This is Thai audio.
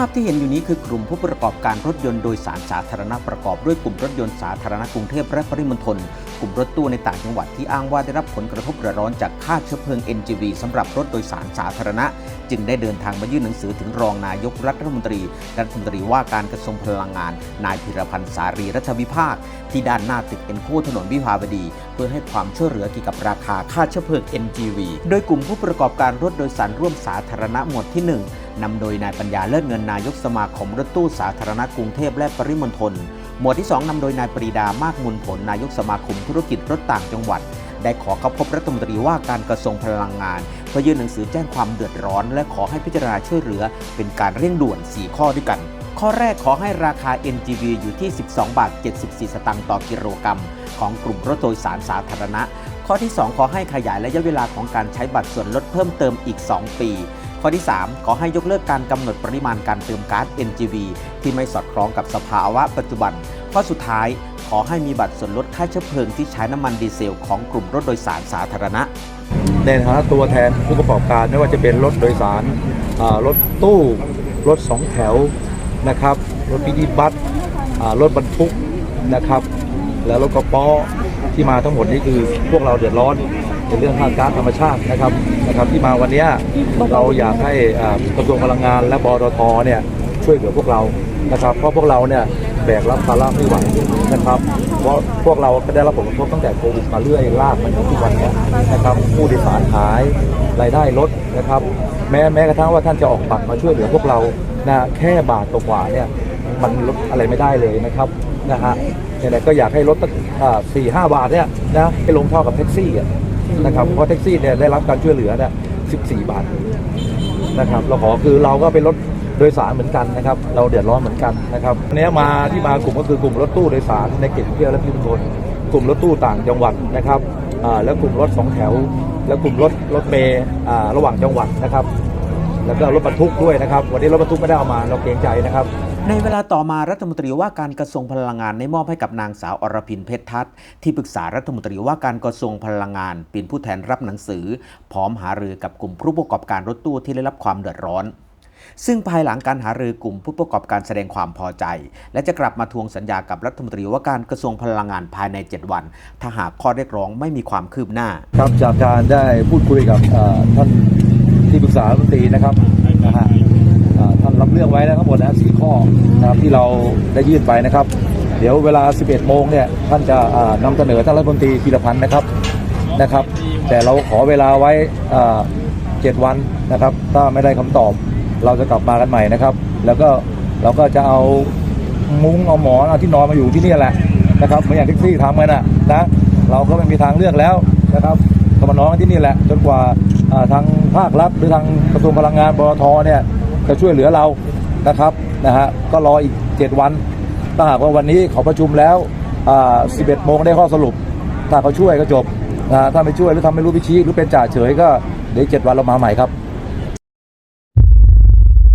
าพที่เห็นอยู่นี้คือกลุ่มผู้ประกอบการรถยนต์โดยสารสาธารณะประกอบด้วยกลุ่มรถยนต์สาธารณะกรุงเทพและปริมณฑลกลุ่มรถตู้ในต่างจังหวัดที่อ้างว่าได้รับผลกระทบเดือร้อนจากค่าเชื้อเพลิง NGV สำหรับรถโดยสารสาธารณะ จึงได้เดินทางมายื่นหนังสือถึงรองนายกรัฐมนตรีและรัฐมนตรีว่าการกระทรวงพลังงาน นายพิรพันธ์สารีรัฐวิภาค ที่ด้านหน้าตึกเอ็นโคถนนวิภาวดี เพื่อให้ความช่วยเหลือเกี่ยวกับราคาค่าเชื้อเพลิง NGV โดยกลุ่มผู้ประกอบการรถโดยสารร่วมสาธารณะหมวดที่ 1 นำโดยนายปัญญาเลิศเงินนายกสมาคมรถตู้สาธารณะกรุงเทพและปริมณฑลหมวดที่ 2นำโดยนายปรีดามากมุลผลนายกสมาคมธุรกิจรถต่างจังหวัด ได้ขอเข้าพบรัฐมนตรีว่าการกระทรวงพลังงาน เพื่อยื่นหนังสือแจ้งความเดือดร้อน และขอให้พิจารณาช่วยเหลือ เป็นการเร่งด่วน 4 ข้อด้วยกัน ข้อแรกขอให้ราคา NGV อยู่ที่ 12 บาท 74 สตางค์ต่อกิโลกรัม ของกลุ่มรถโดยสารสาธารณะ ข้อที่ 2 ขอให้ขยายระยะเวลาของการใช้บัตรส่วนลดเพิ่มเติมอีก 2 ปี ข้อที่ 3 ขอให้ยกเลิกการกำหนดปริมาณการเติมก๊าซ NGV ที่ไม่สอดคล้องกับสภาวะปัจจุบัน ข้อสุดท้ายขอให้มีบัตรส่วนลดค่าเชื้อเพลิงที่ใช้น้ำมันดีเซลของกลุ่มรถโดยสารสาธารณะ ในฐานะตัวแทนผู้ประกอบการไม่ว่าจะเป็นรถโดยสารรถตู้รถสองแถวนะครับรถมินิบัสรถบรรทุกนะครับ แล้วรถกระป๋อที่มาทั้งหมดนี้คือพวกเราเดือดร้อน ในเรื่องค่าก๊าซธรรมชาตินะครับนะครับที่มาวันนี้เราอยากให้กระทรวงพลังงานและบรทเนี่ยช่วยเหลือพวกเรานะครับ เพราะพวกเราเนี่ยแบกรับภาระไม่ไหวนะครับ เพราะพวกเราก็ได้รับผลกระทบตั้งแต่โควิดมาเรื่อยลากมาถึงทุกวันนี้นะครับผู้โดยสารหายรายได้ลดนะครับ แม้แม้กระทั่งว่าท่านจะออกบัตรมาช่วยเหลือพวกเรานะแค่บาทกว่าเนี่ยมันลดอะไรไม่ได้เลยนะครับนะฮะยังไงก็อยากให้ลดตั้งสี่ห้าบาทเนี่ยนะให้ลงเท่ากับแท็กซี่อะ นะครับเพราะแท็กซี่เนี่ยได้รับการช่วยเหลือเนี่ย14 บาทนะครับเราขอคือเราก็เป็นรถโดยสารเหมือนกันนะครับ เราเดือดร้อนเหมือนกันนะครับอันนี้มาที่มากลุ่มก็คือกลุ่มรถตู้โดยสารในเขตท่องเที่ยวและพิมพ์ชนกลุ่มรถตู้ต่างจังหวัดนะครับอ่าแล้วกลุ่มรถสองแถว แล้วกลุ่มรถรถเมย์อ่าระหว่างจังหวัดนะครับ แล้วก็รถบรรทุกด้วยนะครับ วันนี้รถบรรทุกไม่ได้เอามาเราเกรงใจนะครับ ในเวลาต่อมารัฐมนตรีว่าการกระทรวงพลังงานได้มอบให้กับนางสาวอรพินเพชรทัศน์ที่ปรึกษารัฐมนตรีว่าการกระทรวงพลังงาน เป็นผู้แทนรับหนังสือ พร้อมหารือกับกลุ่มผู้ประกอบการรถตู้ที่ได้รับความเดือดร้อนซึ่งภายหลังการหารือกลุ่มผู้ประกอบการแสดงความพอใจ และจะกลับมาทวงสัญญากับรัฐมนตรีว่าการกระทรวงพลังงานภายใน 7 วัน ถ้าหากข้อเรียกร้องไม่มีความคืบหน้า ครับจากการได้พูดคุยกับเอ่อท่าน ที่ปรึกษารัฐมนตรีนะครับนะฮะท่านรับเรื่องไว้แล้วทั้งหมดนะสี่ข้อนะครับที่เราได้ยื่นไปนะครับ เดี๋ยวเวลา 11 โมงเนี่ยท่านจะอ่านำเสนอท่านรัฐมนตรีพีรพันธ์นะครับนะครับ แต่เราขอเวลาไว้เจ็ดวันนะครับ ถ้าไม่ได้คำตอบเราจะกลับมากันใหม่นะครับ แล้วก็เราก็จะเอามุ้งเอาหมอนเอาที่นอนมาอยู่ที่นี่แหละนะครับเหมือนอย่างแท็กซี่ทำกันนะนะ เราก็ไม่มีทางเลือกแล้วนะครับ ก็มานอนที่นี่แหละ จนกว่าทางภาครัฐหรือทางกระทรวงพลังงานบลทเนี่ยจะช่วยเหลือเรานะครับนะฮะก็รออีก 7 วันถ้าหากว่าวันนี้เขาประชุมแล้ว 11 โมงได้ข้อสรุป ถ้าเขาช่วยก็จบนะถ้าไม่ช่วยหรือทำไม่รู้พิชี้หรือเป็นจ่าเฉยก็เดี๋ยวเจ็ดวันเรามาใหม่ครับ